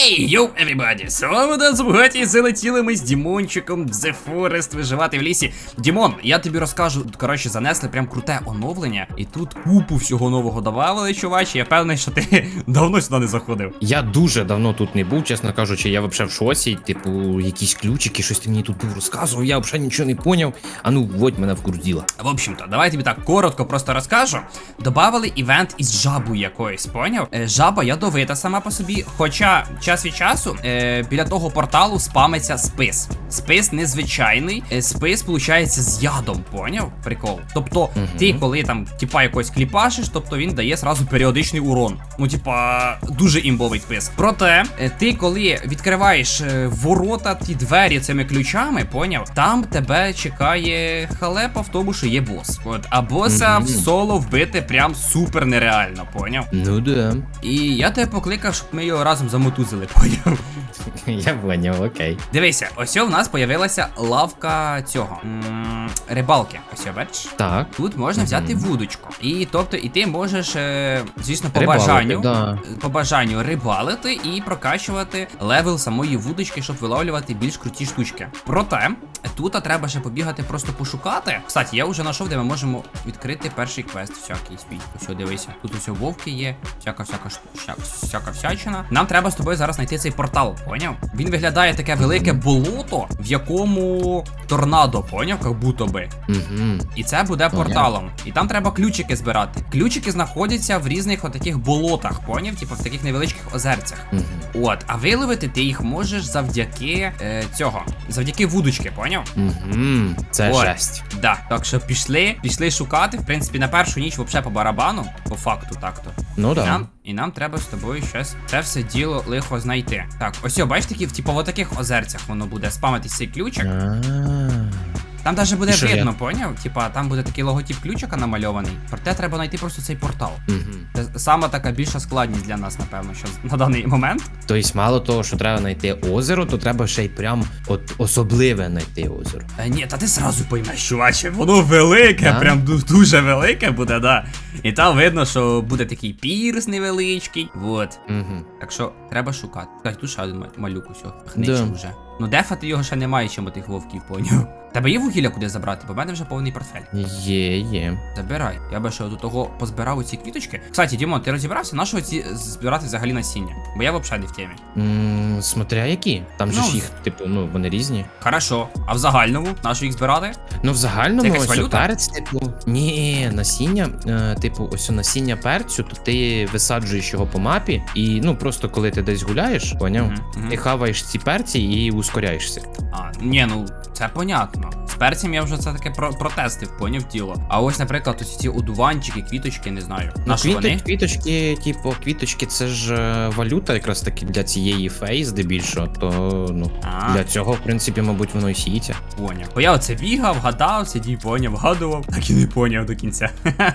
Ей, йоу, everybody! З вами Ден і залетіли ми з Дімончиком в The Forest виживати в лісі. Дімон, я тобі розкажу, коротше, занесли прям круте оновлення, і тут купу всього нового добавили, чувачі. Я певний, що ти давно сюди не заходив. Я дуже давно тут не був, чесно кажучи, я взагалі в шоці, типу, якісь ключики, щось ти мені тут був розказував, я взагалі нічого не поняв. А ну, вводь мене в курс діла. В общем-то, давай тобі так коротко просто розкажу. Добавили івент із жабою якоюсь, поняв? Е, жаба ядовита сама по собі. Хоча час від часу е, біля того порталу спамиться спис. Спис незвичайний, е, спис, виходить, з ядом, поняв? Прикол. Тобто, ти коли там типа якось кліпашиш, тобто він дає зразу періодичний урон. Ну, типа, дуже імбовий спис. Проте, е, ти коли відкриваєш е, ворота, ті двері цими ключами, поняв? Там тебе чекає халепа в тому, що є бос. От, а боса в соло вбити прям супер нереально, поняв? Ну да. І я тебе покликав, щоб ми його разом замотузили, поняв? Я поняв, окей. Дивися, ось у нас появилася лавка цього м, рибалки. Ось бачиш? Так. Тут можна взяти вудочку. І тобто, і ти можеш, е, звісно, по Рибалити, бажанню. да. По бажанню рибалити і прокачувати левел самої вудочки, щоб виловлювати більш круті штучки. Проте, тут треба ще побігати, просто пошукати. Кстати, я вже знайшов, де ми можемо відкрити перший квест. Всякий свій. Ось дивися. Тут ось вовки є, всяка всяка, всяка всячина. Нам треба з тобою зараз знайти цей портал, поняв? Він виглядає таке велике болото, в якому торнадо, поняв, як будто би. Угу. І це буде порталом. І там треба ключики збирати. Ключики знаходяться в різних отаких болотах, поняв? Типу в таких невеличких озерцях. Угу. От, а виловити ти їх можеш завдяки е, цього, завдяки вудочки, поняв? Угу. Це От. жесть. Да. Так що пішли, пішли шукати. В принципі, на першу ніч вообще по барабану, по факту так-то. Ну І да. нам, і нам треба з тобою щось це все діло лихо знайти. Так, ось, бачите, в типу, в таких озерцях воно буде спамитись цей ключик. Там даже буде що видно, я? поняв? Типа там буде такий логотип ключика намальований. Проте треба знайти просто цей портал. Мгм. Це сама така більша складність для нас, напевно, що на даний момент. Тобто, мало того, що треба знайти озеро, то треба ще й прям от особливе знайти озеро. Е, ні, та ти сразу поймеш, чуваче, воно велике, Да? прям ду- дуже велике буде, да. І там видно, що буде такий пірс невеличкий. Вот. Угу. Так що треба шукати. Так, тут ще один ма- малюк усьо. Хниче Да. вже. Ну дефати його ще немає, чим тих вовків поняв. Тебе є вугілля куди забрати, бо в мене вже повний портфель. Є, є. Забирай. Я би ще до того позбирав оці квіточки. Кстати, Дімон, ти розібрався, на що ці збирати взагалі насіння? Бо я взагалі не в темі. М, Смотря які. Там же Ну, ж їх, типу, ну, вони різні. Хорошо. А в загальному, на що їх збирати? Ну, в загальному Це якась ось валюта? перець, типу. Ні, насіння, е, типу, ось насіння перцю, то ти висаджуєш його по мапі, і ну просто коли ти десь гуляєш, поняв? Мгм, мгм. Ти хаваєш ці перці і ускоряєшся. А, ні, ну це понятно. З перцем я вже це таке про протестив, поняв діло. А ось, наприклад, ось ці одуванчики, квіточки, не знаю. На Ну, квіти, вони? квіточки, типу, квіточки, це ж е, валюта якраз таки для цієї феї, здебільшого, то ну. А, Для цього, в принципі, мабуть, воно і сіється. поняв. Бо я оце бігав, гадав, сидів, поняв, вгадував, так і не поняв до кінця.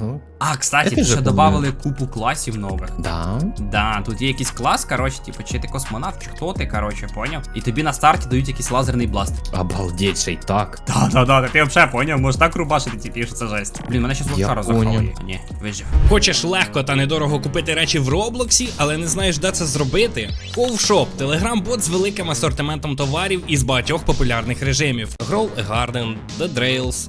Ну, А, кстати, тут ще додавали купу класів нових. да. Да, тут є якийсь клас, коротше, типу, чи ти космонавт, чи хто ти, коротше, поняв? І тобі на старті дають якийсь лазерний бласт. Обалдеть, ще й так. Да, да, да, ти взагалі поняв, можеш так рубашити, типу, що це жесть. Блін, мене щас вовчара захаває. Ні, вижив. Хочеш легко та недорого купити речі в Роблоксі, але не знаєш, де це зробити? Ковшоп телеграм-бот з великим асортиментом товарів із багатьох популярних режимів: Grow a Garden, The Drails,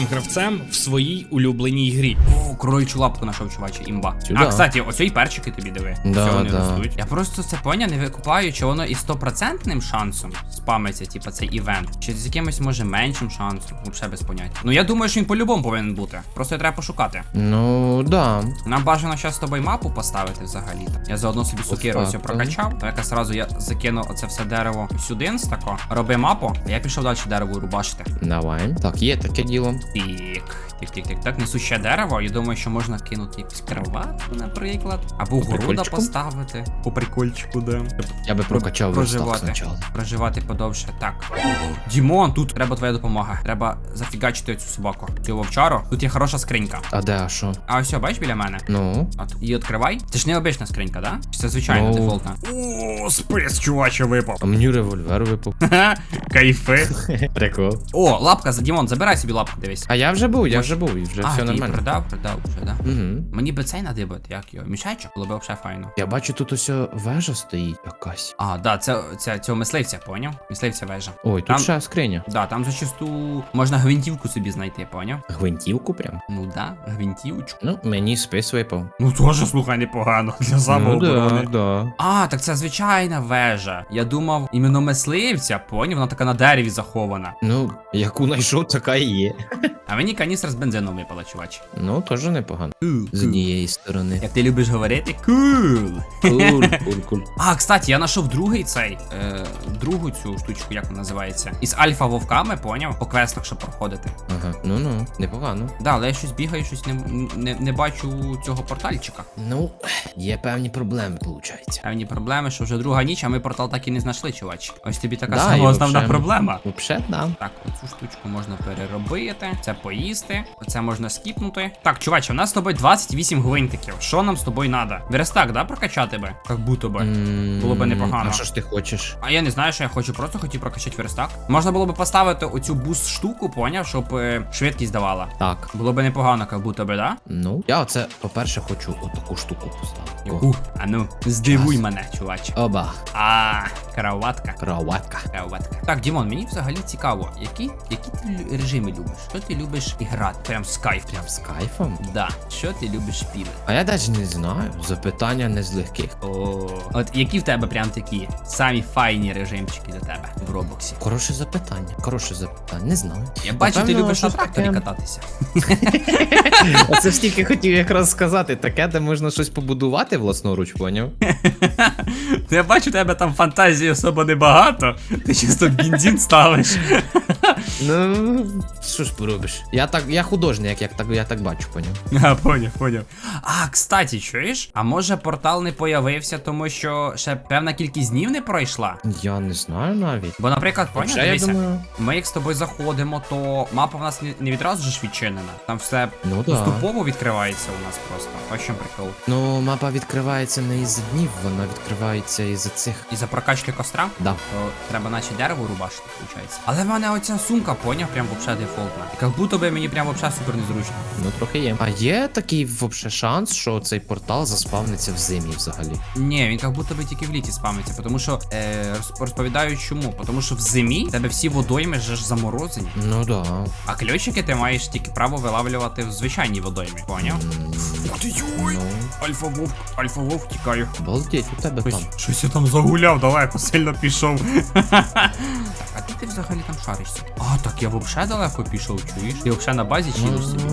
гравцем в своїй улюбленій грі. О, кроличу лапку нашов, чуваче, імба. Сюда. А, кстати, оці й перчики тобі диви. Да, Все вони да. ростуть. Я просто це поня не викупаю, чи воно із стопроцентним шансом спамиться, типа цей івент, чи з якимось може меншим шансом. Взагалі без поняття. Ну я думаю, що він по-любому повинен бути. Просто треба пошукати. Ну, да. Нам бажано зараз з тобою мапу поставити взагалі. Я заодно собі сукеру все прокачав. То яка сразу я закину оце все дерево сюди інстако. Роби мапу, а я пішов далі дерево рубашити. Давай. Так, є таке діло. Sick Тик-тик-тик. Так, несу ще дерево. Я думаю, що можна кинути якусь кроватку, наприклад. Або города прикольчику? поставити. По прикольчику, да. Я би прокачав верстак Проживати. спочатку. Проживати подовше. Так. Дімон, тут треба твоя допомога. Треба зафігачити цю собаку. Цю вовчару. Тут є хороша скринька. А де, а що? А ось, бачиш біля мене? Ну, От, її відкривай. Це ж не обична скринька, да? Чи це звичайна Ну. дефолтна? О, спис, чуваче, випав. а мені револьвер випав. Кайфи. Прикол. О, лапка, за- Дімон, забирай собі лапку, дивись. А я вже був, я вже був, і вже а, все ти нормально. продав, продав вже, да. Угу. Мені би цей надибати, як його? Мішечок? Було б взагалі файно. Я бачу, тут ось вежа стоїть якась. А, да, це, це цього мисливця, поняв? Мисливця вежа. Ой, тут Там- ще скриня. Да, там зачасту можна гвинтівку собі знайти, поняв? Гвинтівку прям. Ну да, гвинтівочку. Ну, мені спис випав. Ну теж, слухай, непогано для Ну, самооборони. да, да. А, так це звичайна вежа. Я думав, іменно мисливця, поняв, вона така на дереві захована. Ну, яку знайшов, така і є. А мені каністра з бензином випала, чувач. Ну, теж непогано. Кул, З кул. однієї сторони. Як ти любиш говорити, кул. Куль, куль, куль. А, кстати, я знайшов другий цей, е, другу цю штучку, як вона називається. Із альфа вовками, поняв? По квестах, щоб проходити. Ага, ну ну, непогано. Да, але я щось бігаю, щось не, не, не бачу цього портальчика. Ну, є певні проблеми, виходить. Певні проблеми, що вже друга ніч, а ми портал так і не знайшли, чувач. Ось тобі така Да, сама і основна вообще- проблема. Вообще, да. Так, оцю штучку можна переробити, це поїсти, оце можна скіпнути. Так, чуваче, у нас з тобою 28 гвинтиків. Що нам з тобою надо? Верестак, да, прокачати би? Как будто би. Було би непогано. А що ж ти хочеш? А я не знаю, що я хочу, просто хотів прокачати верстак. Можна було би поставити оцю буст штуку, поняв, щоб е, швидкість давала. Так. Було би непогано, як будто би, да? Ну, я оце, по-перше, хочу отаку штуку поставити. Яку? А ну, здивуй Час. мене, чувач. Оба, А, кроватка. кроватка. Кроватка. Так, Дімон, мені взагалі цікаво, які, які ти лю- режими любиш? Що ти любиш Прям з кайф. Прям з кайфом. Да. Що ти любиш піли? А я навіть не знаю. Запитання не з легких. О, от які в тебе прям такі самі файні режимчики для тебе в Роблоксі? Хороше запитання. Хороше запитання. Не знаю. Я бачу, ти любиш на щось тракторі таке. кататися. Оце ж тільки хотів якраз сказати, таке, де можна щось побудувати власноруч, поняв? Я бачу, у тебе там фантазії особо небагато. Ти чисто бензин ставиш. Ну, що ж поробиш? Я так, я художник, як так, я так бачу, поняв? А, поняв, поняв. А, кстати, чуєш? А може портал не появився, тому що ще певна кількість днів не пройшла? Я не знаю навіть. Бо, наприклад, поняв, я дивися, думаю. ми як з тобою заходимо, то мапа в нас не, відразу ж відчинена. Там все Ну да. поступово відкривається у нас просто. Ось чим прикол. Ну, мапа відкривається не із днів, вона відкривається із цих. І за прокачки костра, Да. то треба наче дерево рубашити, виходить. Але в мене оця сумка, поняв, прям вообще дефолтна. І як будто би мені прям вообще супер незручно. Ну, трохи є. А є такий вообще шанс, що цей портал заспавниться в зимі взагалі. Ні, він як будто би тільки в літі спамиться, тому що е, розповідаю чому. Тому що в зимі тебе всі водойми же ж заморозені. Ну да. А ключики ти маєш тільки право вилавлювати в звичайній водоймі, поняв? Ух ти йой! Ну, Альфа вовк, альфа тікаю. у тебе Ось, там. щось я там загуляв, далеко сильно пішов. так, а де ти взагалі там шаришся? А, так я взагалі далеко пішов, чуєш? Ти взагалі на базі чилиш собі?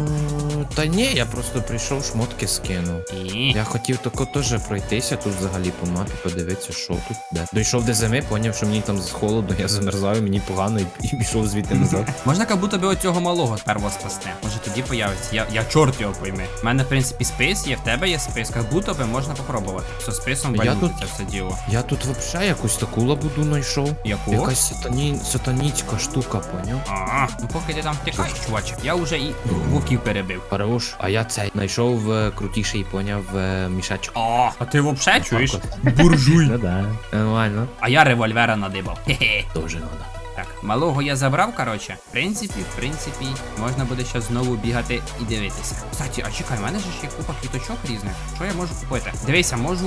Та ні, я просто прийшов шмотки скинув. Ні. Я хотів тако теж пройтися тут взагалі по мапі, подивитися, що тут де. Дійшов до зими, поняв, що мені там холодно, я замерзаю, мені погано і, і пішов звідти назад. Можна як будто би оцього малого перво спасти. Може тоді появиться. Я, я чорт його пойми. У мене, в принципі, спис є, в тебе є спис. Як будто би можна попробувати. Со списом Я це все діло. Я тут взагалі якусь таку лабуду знайшов. Яку? Якась сатані... сатанітська штука, поняв? А, ну поки ти там втікаєш, чуваче. Я вже і вовків перебив. Хорош. А я цей знайшов е, крутіший, поняв, е, мішечок. А, а ти вообще чуєш? Буржуй. Ну да. Нормально. А я револьвера надибав. Хе-хе. Тоже надо. Так, малого я забрав, короче. В принципі, в принципі, можна буде ще знову бігати і дивитися. Кстати, а чекай, в мене ж є купа квіточок різних. Що я можу купити? Дивися, можу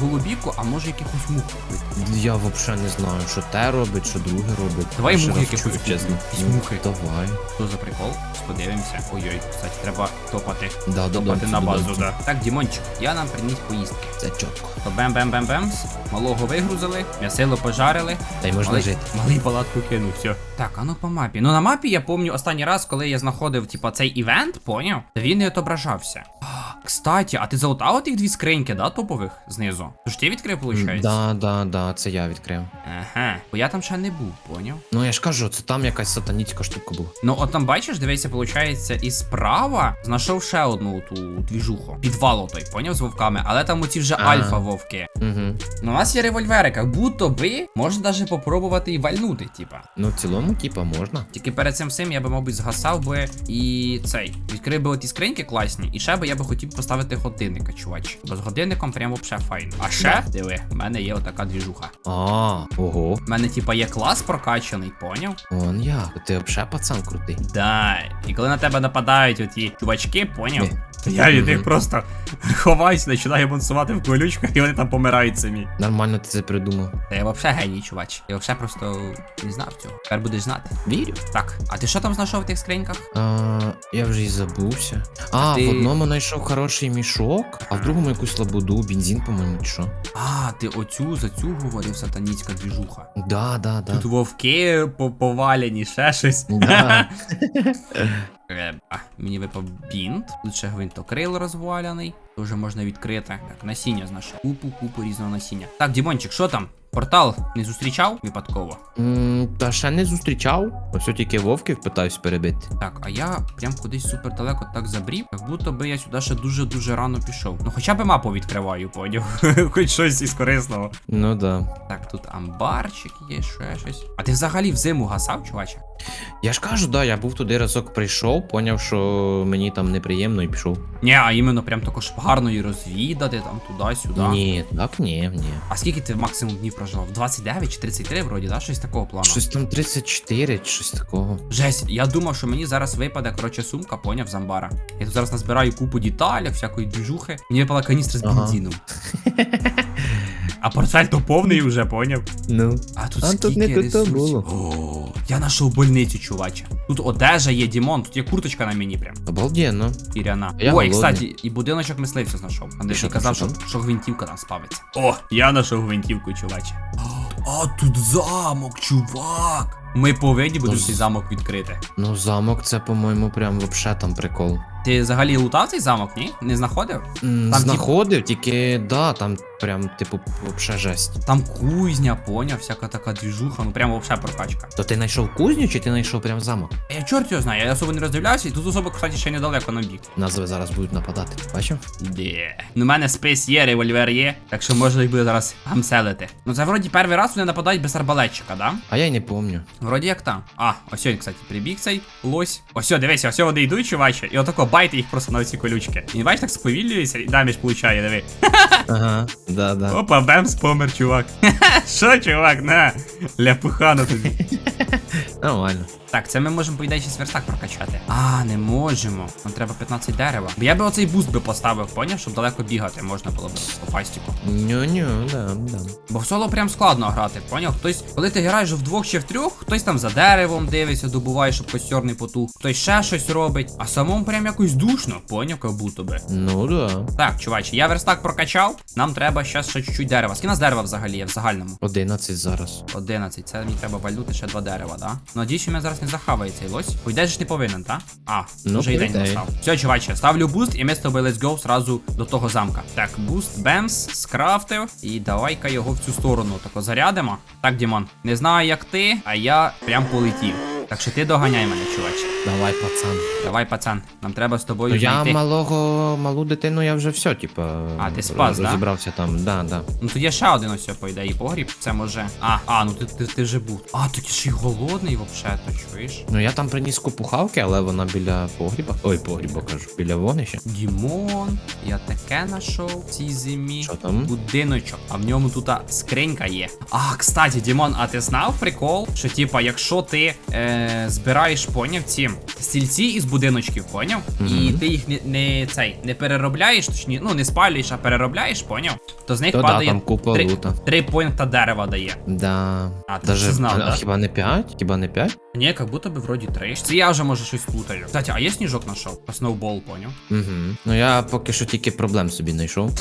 голубіку, а можу якихось мух купити. Я взагалі не знаю, що те робить, що друге робить. Давай мухи якихось чесно. Мухи. Давай. Що за прикол? Подивимося. Ой-ой, кстати, треба топати. Да, Топати на базу, да. Так, Дімончик, я нам приніс поїздки. Це чітко. Бем-бем-бем-бемс, малого вигрузили, м'ясило пожарили. Та й можна жити. Малий палатку кинув, все. Так, а ну по мапі. Ну на мапі я пам'ятаю останній раз, коли я знаходив, типа, цей івент, поняв? Він не отображався. Кстати, а ти залутав тих дві скриньки, да, топових знизу? Тож ти відкрив, виходить? Да, да, да, це я відкрив. Ага, бо я там ще не був, поняв? Ну я ж кажу, це там якась сатанітська штука була. Ну, от там бачиш, дивися, виходить, і справа знайшов ще одну ту двіжуху. Підвал той, поняв з вовками, але там оці вже А. альфа вовки. Угу. Ну, у нас є револьвери, як будто би можна навіть попробувати і вальнути, типа. Ну, в цілому, типа, можна. Тільки перед цим всім я би, мабуть, згасав би і цей. Відкрив би оті скриньки класні, і ще би я би хотів поставити годинника, чувач. Бо з годинником прямо взагалі файно. А ще, диви, в мене є отака двіжуха. А, ого. У мене, типа, є клас прокачаний, поняв? Он як. Ти взагалі пацан крутий. Да. І коли на тебе нападають оті чувачки, поняв? Я від них просто ховаюсь, починаю бунсувати в колючках, і вони там помирають самі. Нормально ти це придумав. Та я взагалі геній, чувач. Я взагалі просто не знав цього. Тепер будеш знати. Вірю. Так, а ти що там знайшов в тих скриньках? А, я вже і забувся. А, Ти- в одному знайшов хороший мішок, а в другому якусь лабуду, бензин, по-моєму, чи що. А, ти оцю за цю говорив сатанітська двіжуха. Да, да, да. Тут вовки повалені, ще щось. Да. Е, а, Мені випав бінт. Тут ще гвинтокрил розваляний. То вже можна відкрити. Так, насіння знайшов. Купу, купу різного насіння. Так, Дімончик, що там? Портал не зустрічав випадково? М, Та ще не зустрічав. Ось тільки вовків питаюсь перебити. Так, а я прям кудись супер далеко так забрів, як будто би я сюди ще дуже-дуже рано пішов. Ну хоча б мапу відкриваю, поняв. Хоч щось із корисного. Ну да. Так, тут амбарчик є, ще щось. А ти взагалі в зиму гасав, чуваче? Я ж кажу, да, я був туди разок прийшов, поняв, що мені там неприємно і пішов. Ні, а іменно прям також гарно і розвідати, там туди-сюди. Ні, так ні, ні. А скільки ти максимум днів проживав? 29 чи 33 вроді, да? Щось такого плану. Щось там 34 чи щось такого. Жесть, я думав, що мені зараз випаде, коротше, сумка, поняв з амбара. Я тут зараз назбираю купу деталей, всякої двіжухи. Мені випала каністра з Ага. бензином. А портфель то повний вже, поняв? Ну. А тут А скільки тут не тут ресурсів. було. О, я знайшов больницю, чуваче. Тут одежа є, Дімон, тут є курточка на мені прям. Обалденно. Іряна. Я Ой, голодний. кстати, і будиночок мисливця знайшов. Андрій що казав, що що, що гвинтівка там спавиться. О, я знайшов гвинтівку, чуваче. А тут замок, чувак. Ми повинні будемо Ну, цей замок відкрити. Ну, замок це, по-моєму, прям вообще там прикол. Ти взагалі лутав цей замок, ні? Не знаходив? Там, Знаходив, тільки да, там прям, типу, вообще жесть. Там кузня, поняв, всяка така двіжуха, ну прямо вообще прокачка. То ти знайшов кузню чи ти знайшов прям замок? Я чорт його знаю, я особо не роздивлявся, і тут особо, кстати, ще недалеко на бік. Назви зараз будуть нападати. Бачив? Де. Ну, в мене спис є, револьвер є, так що можна їх буде зараз гамселити. Ну це вроді перший раз вони нападають без арбалетчика, да? А я й не помню. Вроді як там. А, ось він, кстати, прибіг цей лось. Ось, дивися, ось вони йдуть, чуваче, і отако байте їх просто на оці колючки. І бачиш, так сповільнюється і даміж получає, диви. Ага, да, да. Опа, бемс помер, чувак. Що, чувак, на? ляпуха на тобі. Нормально. Так, це ми можемо, по ідеї, ще верстак прокачати. А, не можемо. Нам треба 15 дерева. Бо я би оцей буст би поставив, поняв, щоб далеко бігати можна було б по фастіку. Ню-ню, да, да. Бо в соло прям складно грати, поняв? Хтось, коли ти граєш вдвох чи в трьох, хтось там за деревом дивиться, добуває, щоб костер не потух, хтось ще щось робить, а самому прям якось душно, поняв, як будто би. Ну да. Так, чувачі, я верстак прокачав, нам треба ще ще чуть-чуть дерева. Скільки нас дерева взагалі є в загальному? 11 зараз. 11, це мені треба валюти ще два дерева, да? Надіюсь, що мене зараз не захаває цей лось. Ідеї ж не повинен, та? А, Ну, вже по день настав. Все, чуваче, ставлю буст, і ми з тобою let's go сразу до того замка. Так, буст, бемс, скрафтив. І давай-ка його в цю сторону тако зарядимо. Так, Дімон, не знаю, як ти, а я прям полетів. Так що ти доганяй мене, чуваче. Давай, пацан. Давай, пацан, нам треба з тобою Ну я малого, малу дитину я вже все, типа. А, ти спас, да? Розібрався там, да, да. Ну тут є ще один ось, по ідеї, погріб. Це може. А, а, ну ти, ти, ти вже був. А, тут ще й голодний, вообще, чуєш? Ну я там приніс купу хавки, але вона біля погріба. Ой, погріба кажу, біля вогнища. Дімон, я таке знайшов в цій зимі. Що там? Будиночок, а в ньому тут скринька є. А, кстати, Дімон, а ти знав прикол? Що, типа, якщо ти е, збираєш поняв ці стільці із будиночків, поняв? І ти їх не, не цей не переробляєш, точні, ну не спалюєш, а переробляєш, поняв? То з них То да, там купа три, лута. три поінта дерева дає. Да. А, ти Даже, знав, а, да? хіба не 5? Хіба не 5? Ні, як будто би вроді три. Це я вже може щось плутаю. Кстати, а я сніжок знайшов? Сноубол, поняв? Угу. Ну я поки що тільки проблем собі знайшов.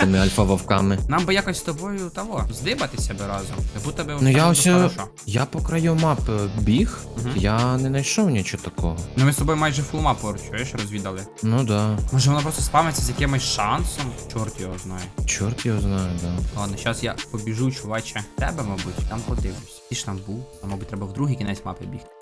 Цими альфа-вовками. Нам би якось з тобою того здибатися би разом. Як будто би Ну я ось е, хорошо. я по краю мап е, біг, цих. Я не знайшов нічого такого. Ну ми з тобою майже фул мапу, чуєш, розвідали. Ну да. Може воно просто спамиться з якимось шансом? Чорт його знає. Чорт його знає, да. Ладно, зараз я побіжу, чуваче. Тебе, мабуть, там подивлюсь. Ж там був, а мабуть, треба в другий кінець мапи бігти.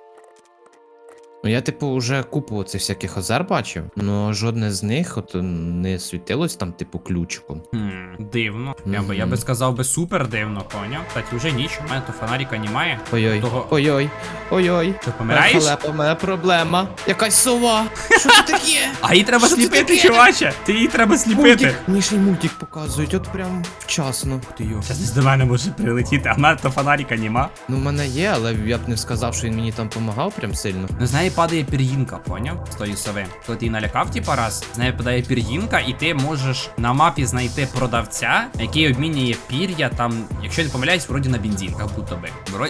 Ну я, типу, вже купу цих всяких озер бачив, але жодне з них от не світилось там, типу, ключиком. Хм, дивно. Я би, я би сказав би супер дивно, поняв? Кстати, вже ніч, у мене то фонарика немає. Ой-ой, Того- ой-ой, ой-ой. Ти помираєш? Халепа, у мене проблема. Якась сова. Що це таке? А її треба сліпити, чуваче! Ти її треба сліпити. Мені ще й мультик показують, от прям вчасно. Ти йо. Зараз до мене може прилетіти, а в мене то фонарика нема. Ну, в мене є, але я б не сказав, що він мені там допомагав прям сильно. Ну з неї падає пір'їнка, поняв? З тої сови. Коли ти її налякав, типа раз, з неї падає пір'їнка, і ти можеш на мапі знайти продавця, який обмінює пір'я там, якщо не помиляюсь, вроді на бензин, як будто би.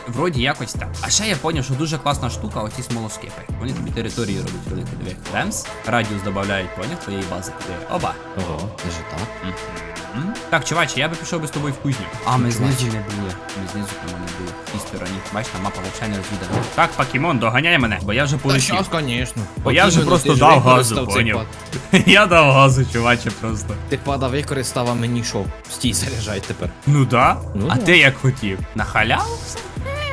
Вроді, якось так. А ще я поняв, що дуже класна штука, оці смолоскипи. Вони тобі території роблять великі диви. Ремс, радіус додають, поняв, твоєї бази. Оба. Ого, даже так. Мгм. Так, чуваче, я би пішов би з тобою в кузню. А, ми знизу не були. Ми знизу там не були. В тій стороні. Бачиш, там мапа взагалі не розвідана. Так, покемон, доганяй мене, бо я вже Та полетів. щас, конечно. Бо я вже просто дав газу, поняв. Я дав газу, чуваче, просто. Ти пада використав, а мені що? Стій, заряджай тепер. Ну да. Ну а да. ти як хотів? На халяву все?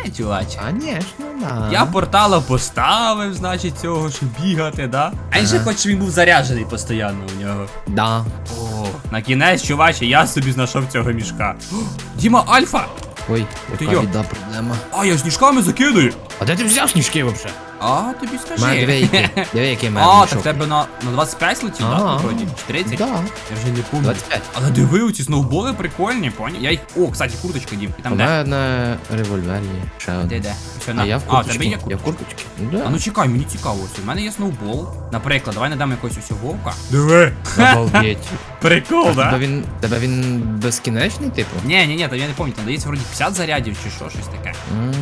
Е, чуваче. Конечно, да. Я портала поставив, значить, цього, щоб бігати, да? А він же хоч він був заряджений постійно у нього. Да. О, на кінець, чуваче, я собі знайшов цього мішка. О, Діма Альфа! Ой, Ти яка йо. біда проблема. А, я сніжками закидаю. А де ти взяв сніжки вообще? А, тобі скажи. Мене диви, який. В А, так в тебе на, на 25 летів, да? Ага. Вроді, чи 30? Да, Я вже не пам'ятаю. 25. Але диви, ці сноуболи прикольні, поняв? Я їх. О, кстати, курточка дім. І У там де? мене револьвер є. Ще Де один. де? Все, на. А я в а, у тебе курточці. є Я в курточка? курточці. Да. А ну чекай, мені цікаво. ось У мене є сноубол. Наприклад, давай надамо якогось ось вовка. Диви. Обалдеть. Прикол, Тебе він, тебе він безкінечний, типу? Ні, ні, ні, там я не пам'ятаю, там дається вроді 50 зарядів чи що, щось таке. М,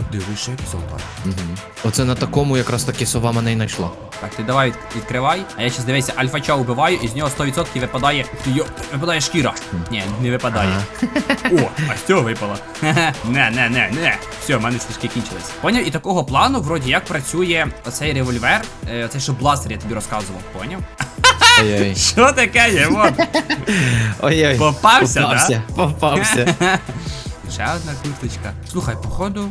Ні-ні. Диви, ще якийсь алтар. Мгм. Оце на такому якраз таки сова мене й знайшла. Так, ти давай від- відкривай, а я щас дивися, альфача убиваю, і з нього 100% випадає. Йо, випадає шкіра. Ні, не випадає. О, а з цього випало. Хе-хе. Не, не, не, не. Все, в мене слишки кінчились. Поняв? І такого плану, вроді як працює оцей револьвер, е, оцей що бластер я тобі розказував, поняв? Ой-ой. Що таке є? Вот. Ой-ой. Попався, да? Попався, попався. Ще одна курточка. Слухай, походу.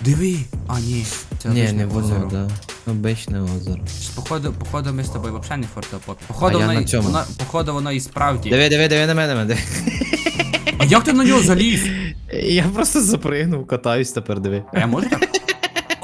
Диви! А, ні. Це Ні, обичне не воно, озеро. да. Обичне озеро. Походу, походу, ми з тобою взагалі не фортепок. Походу, А я воно, на і- цьому. воно, походу, воно і справді. Диви, диви, диви на мене, диви. А як ти на нього заліз? Я просто запригнув, катаюсь тепер, диви. А я можу так?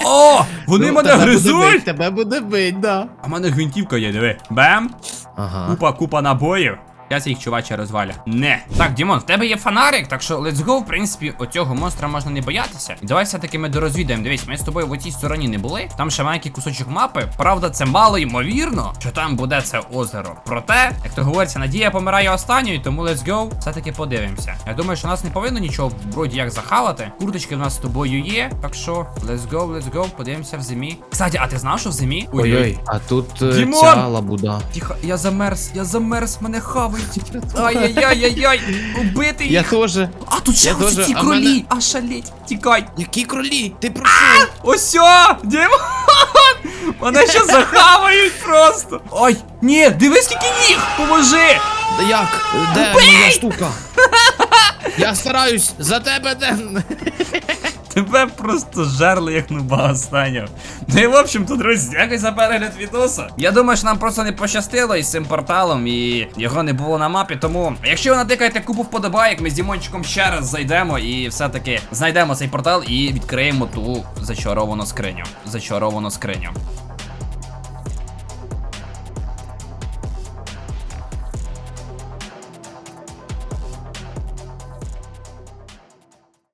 О! Вони Ну, мене тебе буде бить, гризуть! Тебе буде бить, да. А в мене гвинтівка є, диви. Бем! Ага. Купа, купа набоїв. Я їх чувача розваля. Не. Так, Дімон, в тебе є фонарик, так що let's go, в принципі, оцього монстра можна не боятися. І давай все-таки ми дорозвідаємо. Дивись, ми з тобою в цій стороні не були. Там ще маленький кусочок мапи. Правда, це мало ймовірно, що там буде це озеро. Проте, як то говориться, надія помирає останньою, тому let's go, все-таки подивимося. Я думаю, що нас не повинно нічого вроді як захавати. Курточки в нас з тобою є. Так що, let's go, let's go, подивимося в зимі. Кстати, а ти знав, що в зимі? Ой-ой, а тут е, Дімон! ця лабуда. Тихо, я замерз, я замерз, мене хавають. Ай-яй-яй-яй-яй, убити Я їх. теж. А тут ще я ось тоже, ці а кролі, мене- а шаліть, тікай. Які кролі? Ти про що? Ось Дімон! Мене ще захавають просто. Ой, ні, дивись, скільки їх, поможи. Да Як? Де моя штука? Я стараюсь, за тебе де. Тебе просто жерли як нуба останнього. Ну і в общем-то, друзі, дякую за перегляд відоса. Я думаю, що нам просто не пощастило із цим порталом, і його не було на мапі. Тому, якщо ви натикаєте купу вподобайок, ми з Дімончиком ще раз зайдемо і все-таки знайдемо цей портал і відкриємо ту зачаровану скриню. Зачаровану скриню.